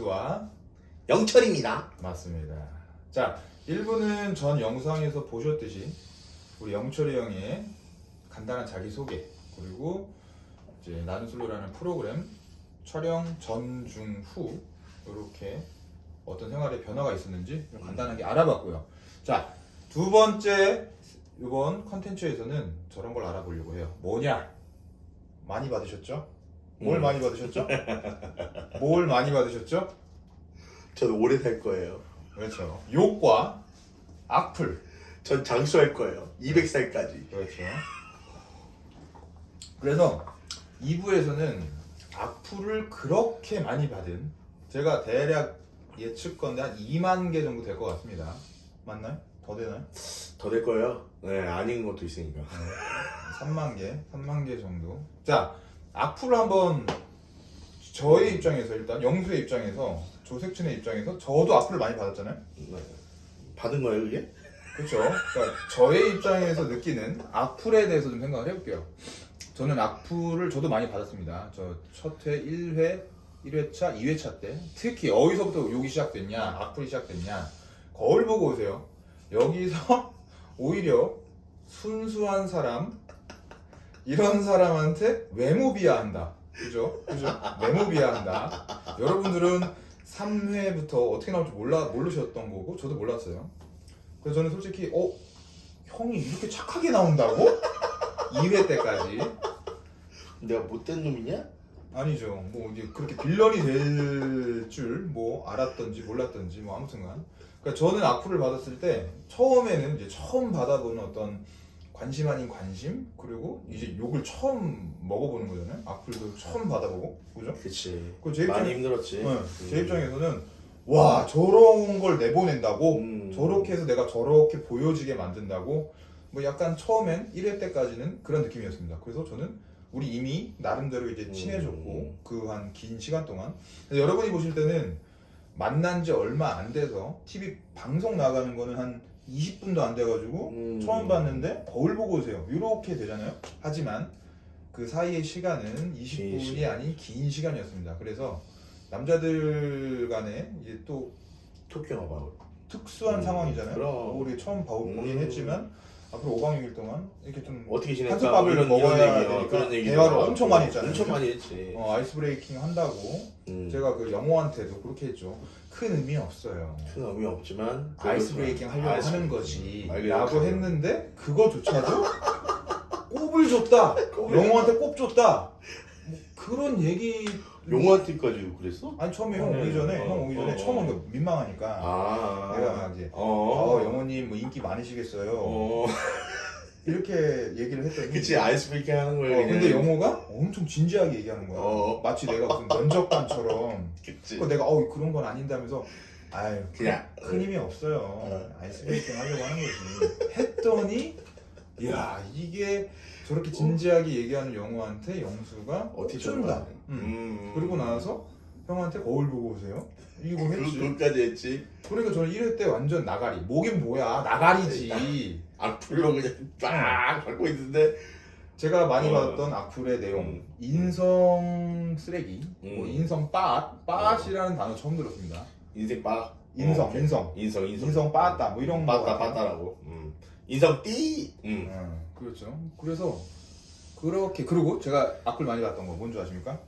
엑스와 영철입니다. 맞습니다. 자, 1부는 전 영상에서 보셨듯이 우리 영철이 형의 간단한 자기소개 그리고 이제 나는 솔로라는 프로그램 촬영 전, 중, 후 이렇게 어떤 생활의 변화가 있었는지 좀 간단하게 알아봤고요. 자, 두 번째 이번 컨텐츠에서는 저런 걸 알아보려고 해요. 뭐냐? 많이 받으셨죠? 뭘 음. 많이 받으셨죠? 뭘 많이 받으셨죠? 저는 오래 살 거예요. 그렇죠. 욕과 악플. 전 장수할 거예요. 200살까지. 그렇죠. 그래서 2부에서는 악플을 그렇게 많이 받은 제가 대략 예측 건데 한 2만 개 정도 될 것 같습니다. 맞나요? 더 되나요? 더 될 거예요. 네, 아닌 것도 있으니까. 3만 개, 3만 개 정도. 자, 악플을 한번 저의 입장에서 일단 영수의 입장에서 조색춘의 입장에서 저도 악플을 많이 받았잖아요. 네. 받은 거예요, 그게? 그렇죠. 그러니까 저의 입장에서 느끼는 악플에 대해서 좀 생각을 해볼게요. 저는 악플을 저도 많이 받았습니다. 저 첫회 1회, 1회차, 2회차 때 특히 어디서부터 욕이 시작됐냐, 악플이 시작됐냐 거울 보고 오세요. 여기서 오히려 순수한 사람 이런 사람한테 외모 비하한다. 그죠? 그죠? 외모 비하한다. 여러분들은 3회부터 어떻게 나올지 몰라 모르셨던 거고 저도 몰랐어요. 그래서 저는 솔직히 어 형이 이렇게 착하게 나온다고 2회 때까지 내가 못된 놈이냐? 아니죠. 뭐 이제 그렇게 빌런이 될 줄 뭐 알았던지 몰랐던지 뭐 아무튼간. 그러니까 저는 악플을 받았을 때 처음에는 이제 처음 받아보는 어떤 관심 아닌 관심 그리고 이제 욕을 처음 먹어보는 거잖아요. 악플도 처음 받아보고 그죠? 그치. 그제 입장 많이 힘들었지. 네, 음. 제 입장에서는 와 저런 걸 내보낸다고 음. 저렇게 해서 내가 저렇게 보여지게 만든다고 뭐 약간 처음엔 1회 때까지는 그런 느낌이었습니다. 그래서 저는 우리 이미 나름대로 이제 음. 친해졌고 그한 긴 시간 동안 여러분이 보실 때는 만난 지 얼마 안 돼서 TV 방송 나가는 거는 한 20분도 안 돼가지고 음. 처음 봤는데 거울 보고 오세요. 이렇게 되잖아요. 하지만 그 사이의 시간은 20분이 시간. 아닌 긴 시간이었습니다. 그래서 남자들 간에 이제 또 토끼 특수한 음, 상황이잖아요. 그럼. 우리 처음 봐- 보긴 음. 했지만 앞으로 5박 6일 동안 이렇게 좀 어떻게 지낼까? 한솥밥을 이런, 먹어야 이런 얘기, 어, 되니까 그런 얘기 대화를 엄청 많이 했잖아요. 엄청 많이 했지. 어, 아이스 브레이킹 한다고 음. 제가 그 영호한테도 그렇게 했죠. 큰 의미 없어요. 큰 의미 없지만 아이스 브레이킹 하려고 아이스 하는. 거지 알겠어요. 라고 했는데 그거조차도 꼽을 줬다. 영호한테 꼽 줬다. 뭐 그런 얘기 용화한테까지 그랬어? 아니 처음에 형 네. 오기 전에 어, 형 오기 전에 어, 처음 어. 오니까 민망하니까 아. 내가 막 이제 어. 어 영호님 뭐 인기 많으시겠어요. 어. 이렇게 얘기를 했더니 그치 아이스 브레이킹 하는 어, 거야. 근데 영호가 엄청 진지하게 얘기하는 거야. 어. 마치 내가 무슨 면접관처럼. 그치. 그 내가 어 그런 건 아닌다면서 아유 그냥 큰 힘이 없어요. 아이스 브레이킹 하려고 하는 거지. 했더니 야 이게 저렇게 진지하게 얘기하는 영호한테 영수가 어떻게 쩐다. 음. 음. 음. 그리고 나서 형한테 거울 보고 오세요. 이거 그, 했지. 그까지 했지. 그러니까 저는 1회 때 완전 나가리. 뭐긴 뭐야 나가리지. 악플로 그냥 쫙 밟고 있는데. 제가 많이 어. 받았던 악플의 내용 음. 인성 쓰레기 뭐 음. 인성 빠 빠시라는 단어 처음 들었습니다 인생 빠. 인성 어, 인성 인성 인성. 인성 빠따 뭐 이런 거 빠따. 빠따라고. 음. 인성 띠. 음. 음, 그렇죠 그래서 그렇게 그리고 제가 악플 많이 받던 거 뭔지 아십니까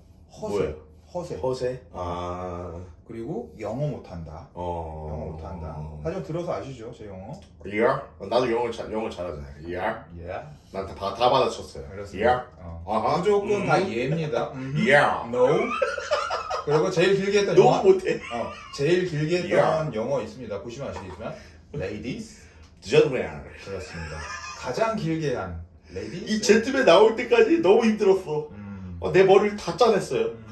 허세 뭐예요? 허세 허세. 아. 그리고 영어 못한다 어. 영어 못한다 하지만 들어서 아시죠 제 영어 Yeah. 나도 영어 잘 영어 잘하잖아. Yeah. 예 난다다 다 받아쳤어요. 그렇습니다 Yeah. 어. 아하. 무조건 음. 다 예입니다 음. Yeah. No 그리고 제일 길게 했던 너무 영어 못해. 어, 제일 길게 했던. 영어 있습니다. 보시면 아시겠지만 ladies Gentleman. 그렇습니다. 가장 길게 한 ladies. 이 젠틀맨 나올 때까지 너무 힘들었어. 음, 어, 내 머리를 다 짜냈어요. 음.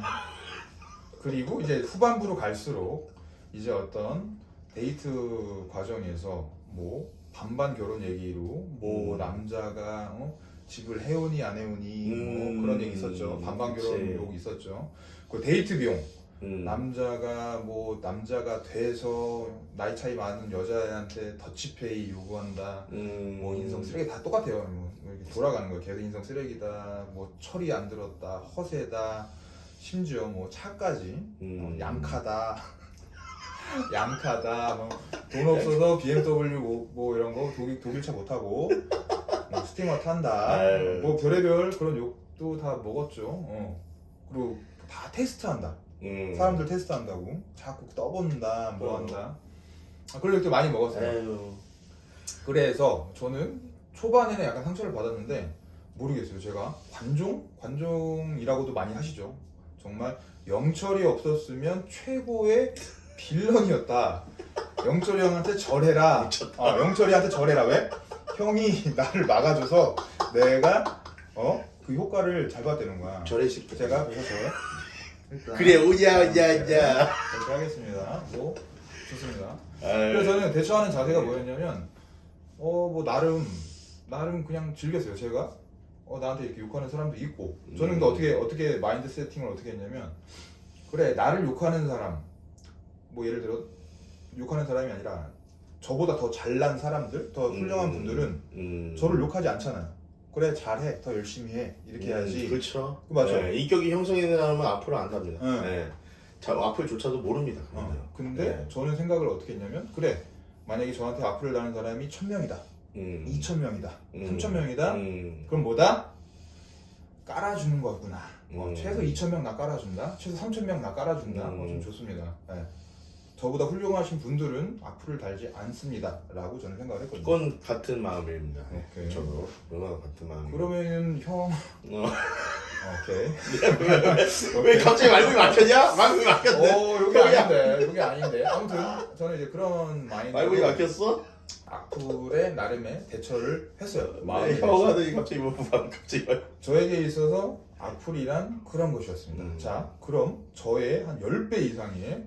그리고 이제 후반부로 갈수록 이제 어떤 데이트 과정에서 뭐 반반 결혼 얘기로 뭐 음. 남자가 어, 집을 해오니 안 해오니 음, 뭐 그런 얘기 있었죠. 반반 결혼. 욕 있었죠. 그 데이트 비용 음. 남자가 뭐 남자가 돼서 나이 차이 많은 여자애한테 더치페이 요구한다. 음. 뭐 인성 쓰레기 다 똑같아요. 뭐 이렇게 돌아가는 거예요. 걔도 인성 쓰레기다. 뭐 철이 안 들었다. 허세다. 심지어 뭐 차까지 음. 어, 양카다 양카다 뭐 돈 없어서 BMW 뭐, 뭐 이런 거 독일 독일 차 못 타고 뭐 스팅어 탄다 아유. 뭐 별의별 그런 욕도 다 먹었죠. 어. 그리고 다 테스트한다. 음. 사람들 테스트한다고 자꾸 떠본다 뭐 어. 한다. 아, 그런 욕도 많이 먹었어요. 아유. 그래서 저는 초반에는 약간 상처를 받았는데 모르겠어요. 제가 관종 관종이라고도 많이 하시죠. 정말 영철이 없었으면 최고의 빌런이었다. 영철이 형한테 절해라. 미쳤다. 아, 영철이한테 절해라. 왜? 형이 나를 막아줘서 내가 어? 그 효과를 잘 봤다는 거야. 시키. 제가 그래서 일단 그래 오냐 오냐 오냐. 그렇게 하겠습니다. 뭐 좋습니다. 아유. 그래서 저는 대처하는 자세가 뭐였냐면 어 뭐 나름 나름 그냥 즐겼어요. 제가 어 나한테 이렇게 욕하는 사람도 있고 저는 근데 음. 어떻게 어떻게 마인드 세팅을 어떻게 했냐면 그래 나를 욕하는 사람 뭐 예를 들어 욕하는 사람이 아니라 저보다 더 잘난 사람들 더 훌륭한 음. 분들은 음. 저를 욕하지 않잖아요. 그래 잘해 더 열심히 해 이렇게 해야지. 그렇죠. 맞죠. 네, 인격이 형성되는 사람은 앞으로 안 갑니다. 응. 네. 자 앞을조차도 모릅니다. 어, 근데 네. 저는 생각을 어떻게 했냐면 그래 만약에 저한테 악플을 다는 사람이 천 명이다, 음. 이천 명이다, 음. 삼천 명이다. 음. 그럼 뭐다? 깔아주는 거구나. 어, 음. 최소 2,000명 나 깔아준다. 최소 3,000명 나 깔아준다. 어, 좀 음. 좋습니다. 네. 저보다 훌륭하신 분들은 악플을 달지 않습니다. 라고 저는 생각을 했거든요. 그건 같은 마음입니다. 오케이. 저도 얼마나 같은 마음. 그러면 형, 어. 오케이. 왜 갑자기 말문이 막혔냐? 말문이 막혔네. 어, 여기 아닌데, 여기 아닌데. 아무튼 저는 이제 그런 말문이 마인드로 막혔어? 악플에 나름의 대처를 했어요. 네, 마음에 형 하더니 갑자기 뭐 갑자기 말. 저에게 있어서 악플이란 그런 것이었습니다. 음. 자, 그럼 저의 한 10배 이상의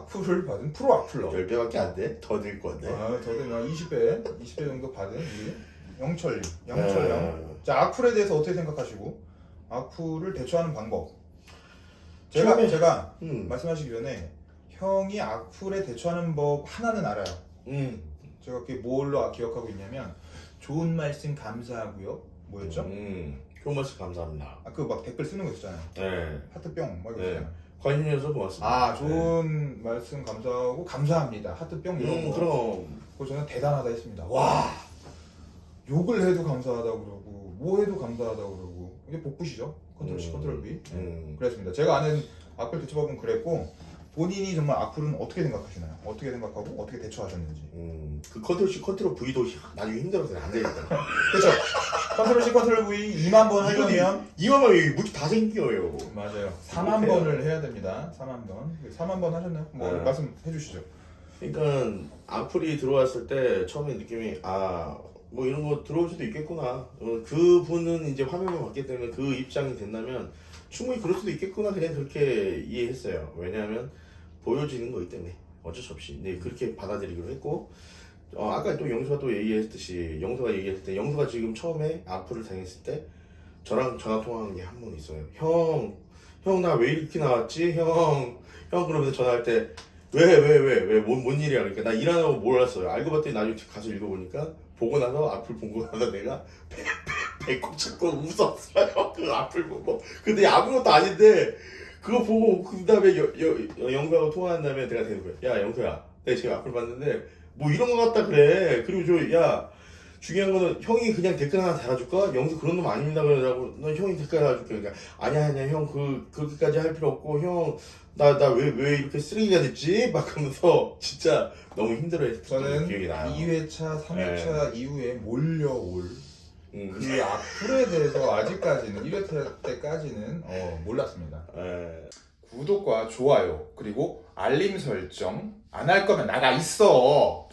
악플을 받은 프로 악플러. 열 배밖에 안 돼? 더 늘 건데. 아, 저도 한 20배, 20배 정도 받은 우리 영철님, 영철 형. 네. 자, 악플에 대해서 어떻게 생각하시고 악플을 대처하는 방법. 제가 처음에- 제가 음. 말씀하시기 전에 형이 악플에 대처하는 법 하나는 알아요. 음. 제가 그게 뭘로 기억하고 있냐면 좋은 말씀 감사하고요. 뭐였죠? 음. 좋은 말씀 감사합니다. 아, 그 막 댓글 쓰는 거 있잖아요. 네. 하트병 막 이거 네. 있잖아요. 관심 주셔서 고맙습니다. 아, 좋은 말씀 감사하고 감사합니다. 하트병 네. 이런 음, 거. 그럼. 그래서 저는 대단하다 했습니다. 와, 욕을 해도 감사하다 그러고 뭐 해도 감사하다 그러고 이게 복붙이죠. 컨트롤 C, 음. 컨트롤 V. 음. 그랬습니다. 제가 아는 악플 대처법은 그랬고 본인이 정말 악플은 어떻게 생각하시나요? 어떻게 생각하고 어떻게 대처하셨는지. 음. 그 컨트롤 C, 컨트롤 V도 나중에 힘들어서 안 되겠다. 그렇죠. 컨트롤 C, 컨트롤 V 2만 번 하려면 이거만 무지 다 생겨요. 맞아요. 4만 그래요. 번을 해야 됩니다. 4만 번. 4만 번 하셨나요? 뭐 네. 말씀해 주시죠. 그러니까 악플이 들어왔을 때 처음에 느낌이 아 뭐 이런 거 들어올 수도 있겠구나. 어, 그 분은 이제 화면을 봤기 때문에 그 입장이 된다면 충분히 그럴 수도 있겠구나 그냥 그렇게 이해했어요. 왜냐하면 보여지는 거기 때문에 어쩔 수 없이 네 그렇게 받아들이기로 했고 어, 아까 또 영수가 또 얘기했듯이 영수가 얘기했을 때 영수가 지금 처음에 악플을 당했을 때 저랑 전화 통화한 게 한 번 있어요. 형, 형 나 왜 이렇게 나왔지? 형, 형 그러면서 전화할 때 왜 왜 왜 왜 뭔 뭔 일이야 그러니까 나 일하는 거 몰랐어요 알고 봤더니 나중에 가서 읽어보니까 보고 나서 악플 본거 나서 내가 배- 배꼽 잡고 웃었어요 그 악플 보고. 근데 아무것도 아닌데 그거 보고 그 다음에 영수하고 통화한 다음에 내가 되는 거야. 야 영수야. 내가 지금 악플 봤는데 뭐 이런 거 같다 그래. 그리고 저 야 중요한 거는 형이 그냥 댓글 하나 달아줄까? 영수 그런 놈 아닙니다 그러라고. 너 형이 댓글 달아줄게. 그러니까 아니야 아니야. 형그 그렇게까지 할 필요 없고 형 나 나 왜 왜 이렇게 쓰레기가 됐지? 막 하면서 진짜 너무 힘들어했던 저는 기억이 나요. 2회차, 3회차 이후에 몰려올 음. 그 악플에 대해서 아직까지는 1회차 때까지는 어, 몰랐습니다. 에, 구독과 좋아요 그리고 알림 설정 안 할 거면 나가 있어.